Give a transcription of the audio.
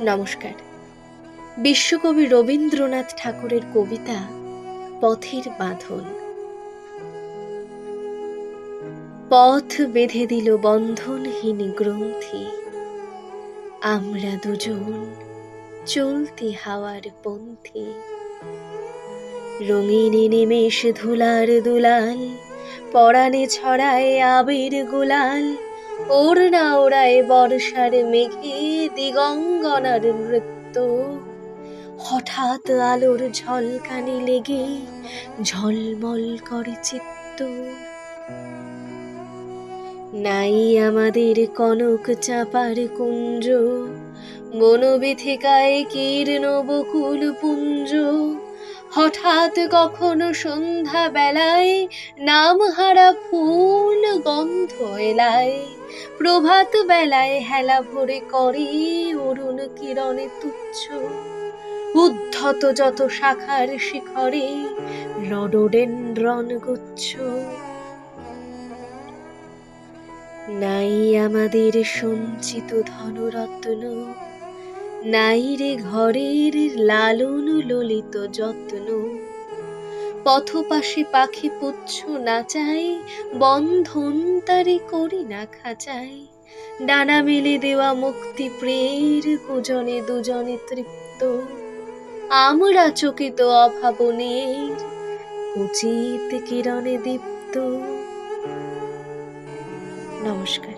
নমস্কার। বিশ্বকবি রবীন্দ্রনাথ ঠাকুরের কবিতা পথের বাঁধন। পথ বেঁধে দিল বন্ধনহীন গ্রন্থি। আমরা দুজন চলতি হাওয়ার পন্থী। রঙিন নিমেষ ধুলার দুলাল, পরাণে ছড়ায় আবির গুলাল। ওড়না ওড়ায় বর্ষার মেঘে দিগঙ্গনার নৃত্য। হঠাৎ আলোর ঝলকানি লেগে ঝলমল করে চিত্ত। নাই আমাদের কনক চাপার কুঞ্জ, বনবিথিকায় কীর্ণ বকুল পুঞ্জ। হঠাৎ কখনো সন্ধ্যা বেলায় নামহারা ফুল গন্ধ এলায়। প্রভাত বেলায় হেলা ভরে করে অরুণ কিরণে তুচ্ছ। উদ্ধত যত শাখার শিখরে রডোডেন্ড্রন গুচ্ছ। নাই আমাদের সঞ্চিত ধনরত্ন। নাই রে ঘরের লালন ললিত যত্ন। পথপাশে পাখি পুচ্ছ নাচাই বন্ধন তারে করি না খাচাই। ডানা মেলে দেওয়া মুক্তি প্রের কুজনে দুজনে তৃপ্ত। আমরা চকিত অভাবনের কুচিত কিরণে দীপ্ত। নমস্কার।